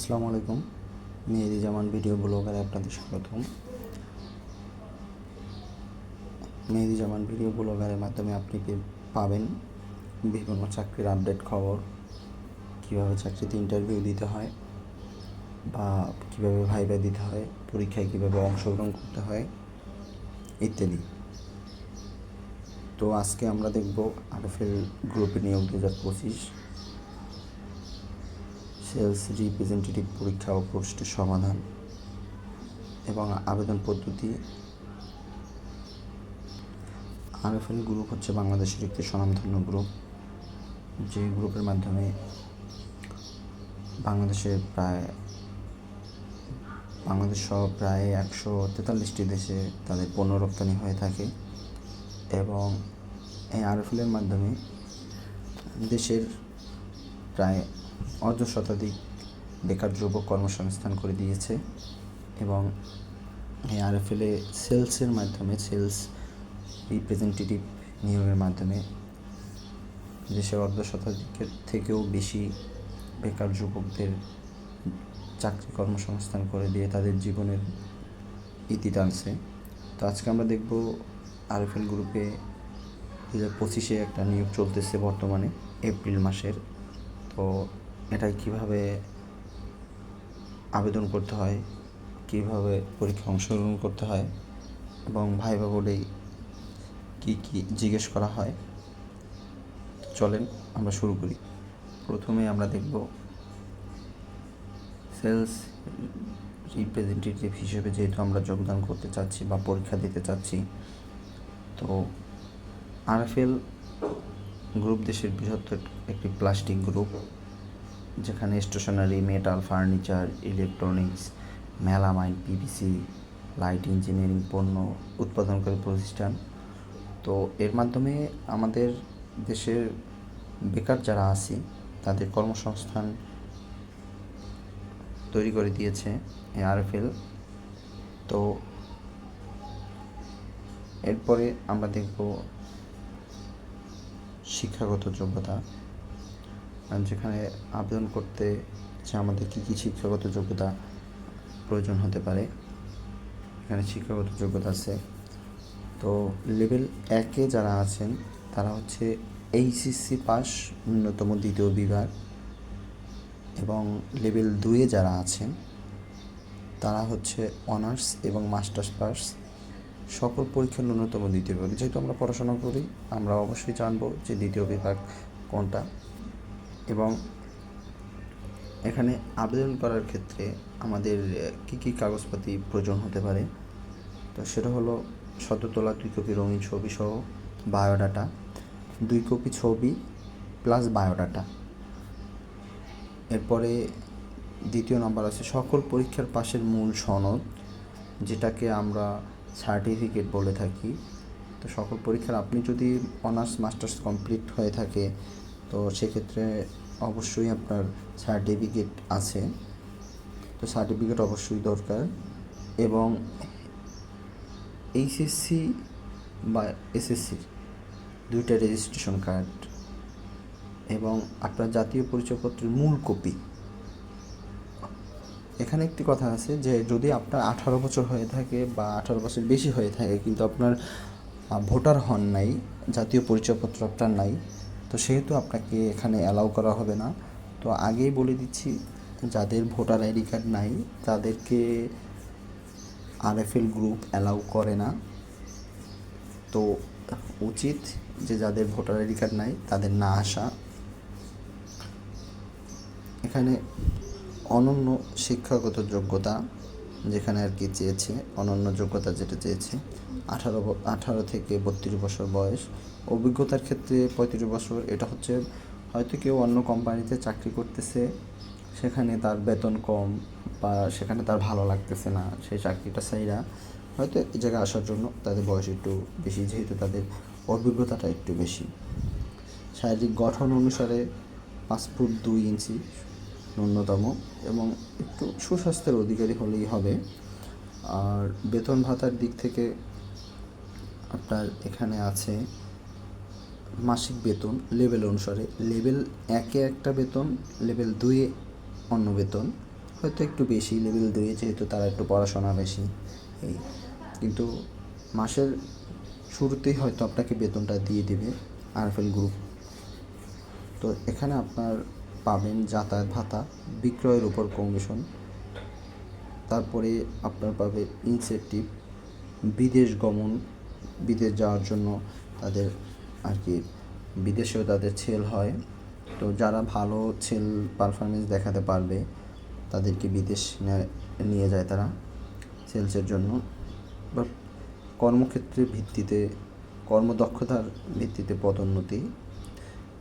আসসালামু আলাইকুম। মেহেদি জামান ভিডিও ব্লগারে আপনাদের স্বাগতম। মেহেদি জামান ভিডিও ব্লগারের মাধ্যমে আপনি পাবেন? বিভিন্ন চাকরির আপডেট খবর, কীভাবে চাকরিতে ইন্টারভিউ দিতে হয় বা কীভাবে ভাইবা দিতে হয়, পরীক্ষায় কীভাবে অংশগ্রহণ করতে হয়, ইত্যাদি। তো আজকে আমরা দেখব আরএফএল গ্রুপে নিয়োগ দু হাজার পঁচিশ। সেলস রিপ্রেজেন্টেটিভ পরীক্ষা ও প্রশ্নের সমাধান এবং আবেদন পদ্ধতি। আরএফএল গ্রুপ হচ্ছে বাংলাদেশের একটি স্বনামধন্য গ্রুপ। যে গ্রুপের মাধ্যমে বাংলাদেশের প্রায় বাংলাদেশ সহ প্রায় একশো তেতাল্লিশটি দেশে তাদের পণ্য রপ্তানি হয়ে থাকে এবং এই আরএফএলের মাধ্যমে দেশের প্রায় অর্ধ শতাধিক বেকার যুবক কর্মসংস্থান করে দিয়েছে এবং এই আরএফএলে সেলসের মাধ্যমে, সেলস রিপ্রেজেন্টেটিভ নিয়োগের মাধ্যমে দেশের অর্ধ শতাধিকের থেকেও বেশি বেকার যুবকদের চাকরি কর্মসংস্থান করে দিয়ে তাদের জীবনের ইতি টানছে। তো আজকে আমরা দেখব আরএফএল গ্রুপে দু হাজার পঁচিশে একটা নিয়োগ চলতেছে বর্তমানে, এপ্রিল মাসের। তো এটাই কীভাবে আবেদন করতে হয়, কীভাবে পরীক্ষায় অংশগ্রহণ করতে হয় এবং ভাই ভাইবা বোর্ডে কী কী জিজ্ঞেস করা হয়, চলেন আমরা শুরু করি। প্রথমে আমরা দেখব সেলস রিপ্রেজেন্টেটিভ হিসেবে যেহেতু আমরা যোগদান করতে চাচ্ছি বা পরীক্ষা দিতে চাচ্ছি, তো আরএফএল গ্রুপ দেশের বৃহত্তর একটি প্লাস্টিক গ্রুপ। যেখানে stationery, metal, furniture, electronics, melamine PVC light engineering, পণ্য উৎপাদনকারী প্রতিষ্ঠান। তো এর মাধ্যমে আমাদের দেশের বেকার যারা আছি, তাদের কর্মসংস্থান তৈরি করে দিয়েছে এই আরএফএল তো এরপরে আমরা দেখব শিক্ষাগত যোগ্যতা। যেখানে আবেদন করতে যে আমাদের কী কী শিক্ষাগত যোগ্যতা প্রয়োজন হতে পারে, এখানে শিক্ষাগত যোগ্যতা আছে। তো লেভেল একে যারা আছেন, তারা হচ্ছে এইচএসসি পাস ন্যূনতম দ্বিতীয় বিভাগ। এবং লেভেল দুয়ে যারা আছেন, তারা হচ্ছে অনার্স এবং মাস্টার্স পাস। সকল পরীক্ষার ন্যূনতম দ্বিতীয় বিভাগ। যেহেতু আমরা পড়াশোনা করি, আমরা অবশ্যই জানব যে দ্বিতীয় বিভাগ কোনটা। এবং এখানে আবেদন করার ক্ষেত্রে আমাদের কী কী কাগজপাতি প্রয়োজন হতে পারে? তো সেটা হলো সদ্য তোলা দুই কপি রঙিন ছবি সহ বায়োডাটা, দুই কপি ছবি প্লাস বায়োডাটা। এরপরে দ্বিতীয় নম্বর আছে, সকল পরীক্ষার পাশের মূল সনদ, যেটাকে আমরা সার্টিফিকেট বলে থাকি। তো সকল পরীক্ষার, আপনি যদি অনার্স, মাস্টার্স কমপ্লিট হয়ে থাকে তো সেক্ষেত্রে অবশ্যই আপনার সার্টিফিকেট আছে। তো সার্টিফিকেট অবশ্যই দরকার এবং এইচএসসি বা এসএসসি দুইটা রেজিস্ট্রেশন কার্ড এবং আপনার জাতীয় পরিচয়পত্রের মূল কপি এখানে একটি কথা আছে যে যদি আপনার আঠারো বছর হয়ে থাকে বা আঠারো বছর বেশি হয়ে থাকে কিন্তু আপনার ভোটার হন নাই, জাতীয় পরিচয়পত্র আপনার নাই তো সেহেতু আপনাকে এখানে অ্যালাউ করা হবে না। তো আগেই বলে দিচ্ছি, যাদের ভোটার আইডি কার্ড নাই, তাদেরকে আরএফএল গ্রুপ অ্যালাউ করে না। তো উচিত যে যাদের ভোটার আইডি কার্ড নাই, তাদের না আসা। এখানে অনন্য শিক্ষাগত যোগ্যতা যেখানে আর কি চেয়েছে, অনন্য যোগ্যতা যেটা চেয়েছে, আঠারো আঠারো থেকে বত্রিশ বছর বয়স। অভিজ্ঞতার ক্ষেত্রে পঁয়ত্রিশ বছর, এটা হচ্ছে হয়তো কেউ অন্য কোম্পানিতে চাকরি করতেছে, সেখানে তার বেতন কম বা সেখানে তার ভালো লাগতেছে না, সেই চাকরিটা সাইরা হয়তো এই জায়গায় আসার জন্য তাদের বয়স একটু বেশি, যেহেতু তাদের অভিজ্ঞতাটা একটু বেশি। শারীরিক গঠন অনুসারে পাঁচ ফুট দুই ইঞ্চি ন্যূনতম এবং একটু সুস্বাস্থ্যের অধিকারী হলেই হবে। আর বেতন ভাতার দিক থেকে আপনার এখানে আছে মাসিক বেতন লেভেল অনুসারে। লেভেল একে একটা বেতন, লেভেল দুয়ে অন্য বেতন। হয়তো একটু বেশি, লেভেল দুয়ে যেহেতু তারা একটু পড়াশোনা বেশি। এই কিন্তু মাসের শুরুতেই হয়তো আপনাকে বেতনটা দিয়ে দিবে আরএফএল গ্রুপ। তো এখানে আপনার পাবেন যাতায়াত ভাতা, বিক্রয়ের উপর কমিশন, তারপরে আপনার পাবে ইনসেন্টিভ বিদেশ গমন, বিদেশ যাওয়ার জন্য তাদের আর কি বিদেশেও তাদের ছেল হয়। তো যারা ভালো ছেল পারফরমেন্স দেখাতে পারবে, তাদেরকে বিদেশ নিয়ে যায় তারা সেলসের জন্য। বা কর্মক্ষেত্রের ভিত্তিতে, কর্মদক্ষতার ভিত্তিতে পদোন্নতি।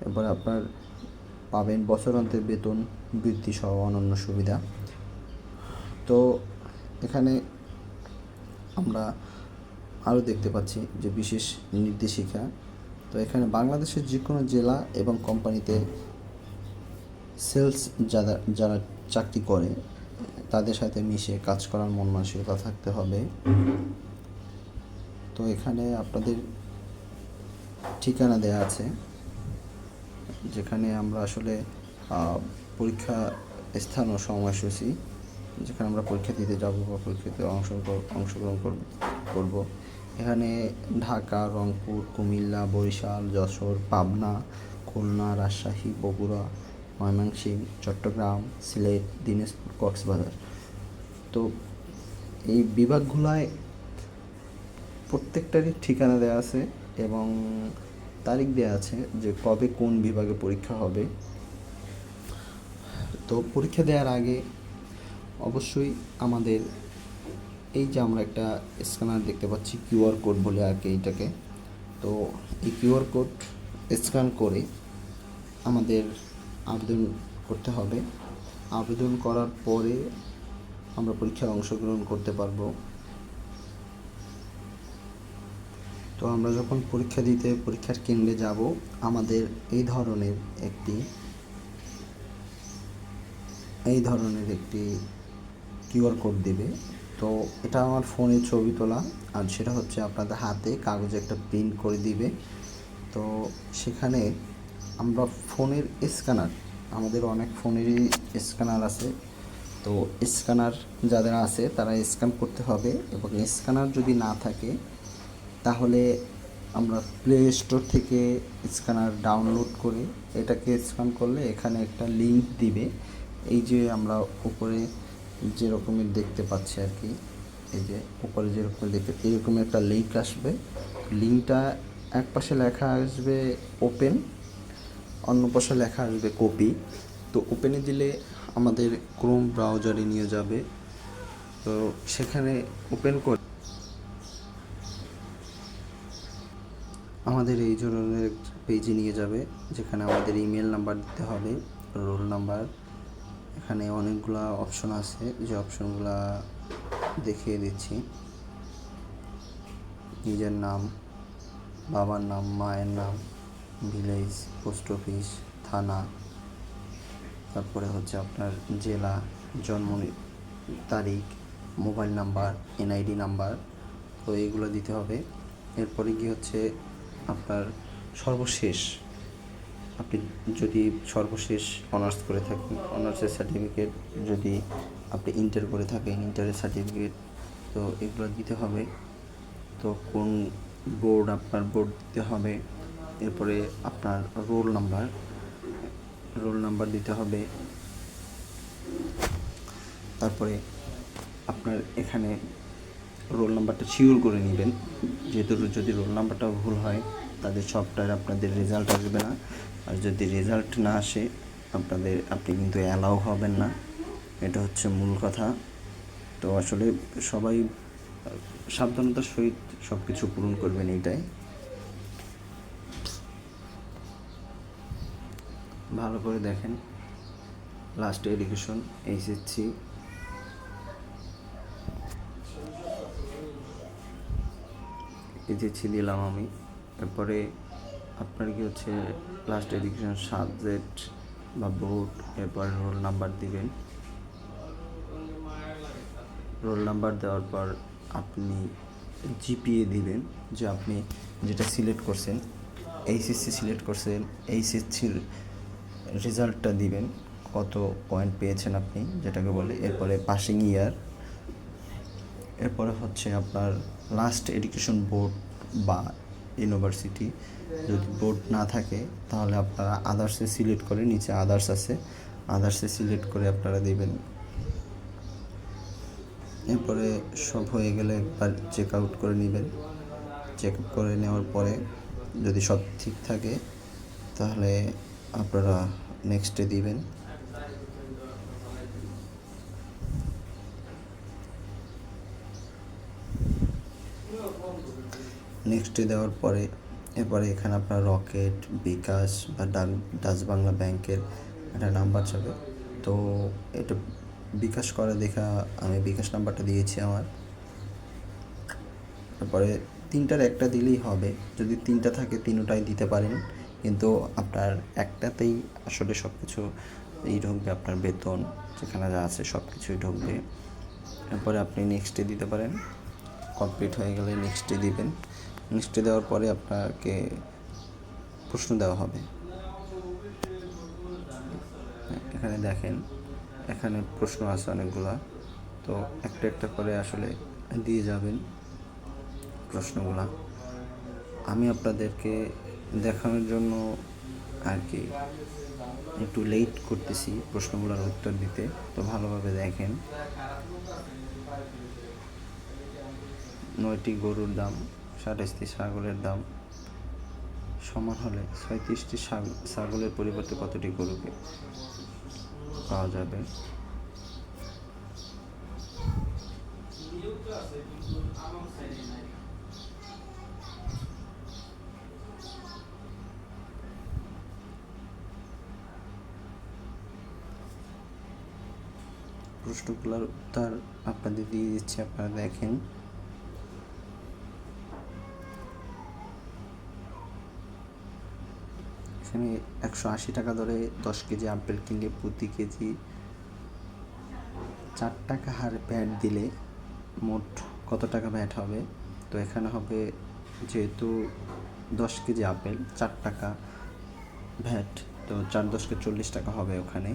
এবার আপনার পাবেন বছরান্তের বেতন বৃদ্ধি সহ অন্যান্য সুবিধা। তো এখানে আমরা আরও দেখতে পাচ্ছি যে বিশেষ নির্দেশিকা। তো এখানে বাংলাদেশের যে কোনো জেলা এবং কোম্পানিতে সেলস যারা যারা চাকরি করে, তাদের সাথে মিশে কাজ করার মন মানসিকতা থাকতে হবে। তো এখানে আপনাদের ঠিকানা দেয়া আছে। যেখানে আমরা আসলে পরীক্ষা স্থান ও সময়সূচি যেখানে আমরা পরীক্ষা দিতে যাব বা পরীক্ষাতে অংশগ্রহণ করব এখানে ঢাকা, রংপুর, কুমিল্লা, বরিশাল, যশোর, পাবনা, খুলনা, রাজশাহী, বগুড়া ময়মনসিংহ চট্টগ্রাম, সিলেট, দিনাজপুর, কক্সবাজার। তো এই বিভাগগুলায় প্রত্যেকটারই ঠিকানা দেওয়া আছে এবং তারিখ দেওয়া আছে যে কবে কোন বিভাগে পরীক্ষা হবে। তো পরীক্ষা দেওয়ার আগে অবশ্যই আমাদের এই যে আমরা একটা স্ক্যানার দেখতে পাচ্ছি কিউআর কোড বলে আর কি এইটাকে। তো এই কিউআর কোড স্ক্যান করে আমাদের আবেদন করতে হবে। আবেদন করার পরে আমরা পরীক্ষায় অংশগ্রহণ করতে পারব। তো আমরা যখন পরীক্ষা দিতে, পরীক্ষার কেন্দ্রে যাব, আমাদের এই ধরনের একটি, এই ধরনের একটি কিউআর কোড দেবে। তো এটা আমার ফোনে ছবি তোলা, আর সেটা হচ্ছে আপনাদের হাতে, কাগজে একটা প্রিন্ট করে দিবে। তো সেখানে আমরা ফোনের স্ক্যানার, আমাদের অনেক ফোনেরই স্ক্যানার আছে। তো স্ক্যানার যাদের আছে, তারা স্ক্যান করতে হবে এবং স্ক্যানার যদি না থাকে তাহলে আমরা প্লে স্টোর থেকে স্ক্যানার ডাউনলোড করে এটাকে স্ক্যান করলে এখানে একটা লিংক দিবে। এই যে আমরা উপরে যে রকমের দেখতে পাচ্ছি আর কি, এই যে উপরে যে রকম দেখতে, এরকম একটা লিঙ্ক আসবে। লিঙ্কটা এক পাশে লেখা আসবে ওপেন অন্য পাশে লেখা আসবে কপি তো ওপেনে দিলে আমাদের ক্রোম ব্রাউজারে নিয়ে যাবে। তো সেখানে ওপেন করে আমাদের এই ধরনের পেজে নিয়ে যাবে, যেখানে আমাদের ইমেল নাম্বার দিতে হবে রোল নাম্বার এখানে অনেকগুলা অপশন আছে, যে অপশনগুলা দেখিয়ে দিচ্ছি। নিজের নাম, বাবার নাম, মায়ের নাম ভিলেজ পোস্ট অফিস থানা। তারপরে হচ্ছে আপনার জেলা, জন্ম তারিখ মোবাইল নাম্বার এনআইডি নাম্বার তো এইগুলো দিতে হবে। এরপরে কি হচ্ছে আপনার সর্বশেষ, আপনি যদি সর্বশেষ অনার্স করে থাকেন অনার্সের সার্টিফিকেট যদি আপনি ইন্টার করে থাকেন ইন্টারের সার্টিফিকেট তো এগুলো দিতে হবে। তো কোন বোর্ড আপনার বোর্ড দিতে হবে, এরপরে আপনার রোল নাম্বার রোল নাম্বার দিতে হবে। তারপরে আপনার এখানে রোল নাম্বারটা শিওর করে নেবেন। যেহেতু যদি রোল নাম্বারটা ভুল হয়, তাদের সফটওয়্যার আপনাদের রেজাল্ট আসবে না। আর যদি রেজাল্ট না আসে, আপনাদের, আপনি কিন্তু অ্যালাউ হবেন না। এটা হচ্ছে মূল কথা। তো আসলে সবাই, সাবধানতার সহিত সব কিছু পূরণ করবেন এইটাই। ভালো করে দেখেন। লাস্ট এডুকেশন এইচএসসি এইচএসসি দিলাম আমি এরপরে আপনার কি হচ্ছে লাস্ট এডুকেশন সাবজেক্ট বা বোর্ড এরপরে রোল নাম্বার দিবেন। রোল নাম্বার দেওয়ার পর আপনি জিপিএ দিবেন, যে আপনি যেটা সিলেক্ট করছেন এইচএসসি সিলেক্ট করছেন এইচএসসির রেজাল্টটা দিবেন, কত পয়েন্ট পেয়েছেন আপনি, যেটাকে বলে, এরপরে পাসিং ইয়ার এরপরে হচ্ছে আপনার লাস্ট এডুকেশন বোর্ড বা ইউনিভার্সিটি যদি বোর্ড না থাকে, তাহলে আপনারা আদার্সে সিলেক্ট করে নিচে আদার্স আছে আদার্সে সিলেক্ট করে আপনারা দেবেন। এরপরে সব হয়ে গেলে একবার চেক আউট করে নেবেন। চেক আপ করে নেওয়ার পরে যদি সব ঠিক থাকে, তাহলে আপনারা নেক্সটে দিবেন। নেক্সটে দেওয়ার পরে, এরপরে এখানে আপনার রকেট বিকাশ বা ডাচ বাংলা ব্যাংকের একটা নাম্বার যাবে। তো এটা বিকাশ করে দেখা, আমি বিকাশ নাম্বারটা দিয়েছি আমার। তারপরে তিনটার একটা দিলেই হবে। যদি তিনটা থাকে, তিনটাই দিতে পারেন। কিন্তু আপনার একটাতেই আসলে সব কিছু এই ঢুকবে, আপনার বেতন যেখানে যা আছে সব কিছুই ঢুকবে। তারপরে আপনি নেক্সটে দিতে পারেন। কমপ্লিট হয়ে গেলে নেক্সটে দিবেন। নেক্সটে দেওয়ার পরে আপনাকে প্রশ্ন দেওয়া হবে। এখানে দেখেন, এখানে প্রশ্ন আছে অনেকগুলা। তো একটা একটা করে আসলে দিয়ে যাবেন প্রশ্নগুলা। আমি আপনাদেরকে দেখানোর জন্য আর কি একটু লেট করতেছি প্রশ্নগুলোর উত্তর দিতে। তো ভালোভাবে দেখেন। নয়টি গরুর দাম সাতাশটি ছাগলের দাম সমান হলে ছয়ত্রিশটি ছাগ- ছাগলের পরিবর্তে কতটি গরুকে পাওয়া যাবে? প্রশ্নগুলোর উত্তর আপনাদের দিয়ে দিচ্ছি, আপনারা দেখেন। এখানে একশো আশি টাকা ধরে দশ কেজি আপেল কিনলে প্রতি কেজি চার টাকা হার ভ্যাট দিলে মোট কত টাকা ভ্যাট হবে? তো এখানে হবে যেহেতু দশ কেজি আপেল, চার টাকা ভ্যাট তো চার দশকে চল্লিশ টাকা হবে ওখানে।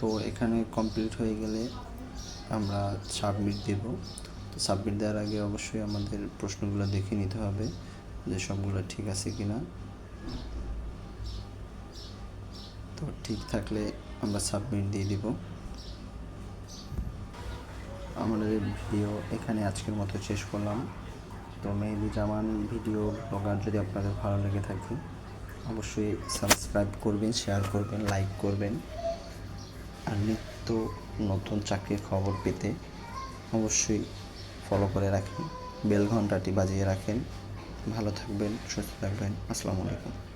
তো এখানে কমপ্লিট হয়ে গেলে আমরা সাবমিট দেব। তো সাবমিট দেওয়ার আগে অবশ্যই আমাদের প্রশ্নগুলো দেখে নিতে হবে যে সবগুলো ঠিক আছে কি না তো ঠিক থাকলে আমরা সাবমিট দিয়ে দিব। আমাদের ভিডিও এখানে আজকের মতো শেষ করলাম। তো মেহেদি জামান ভিডিও ব্লগার যদি আপনাদের ভালো লেগে থাকে, অবশ্যই সাবস্ক্রাইব করবেন শেয়ার করবেন লাইক করবেন। আর নিত্য নতুন চাকরির খবর পেতে অবশ্যই ফলো করে রাখেন। বেল ঘন্টাটি বাজিয়ে রাখেন। ভালো থাকবেন, সুস্থ থাকবেন। আসসালামু আলাইকুম।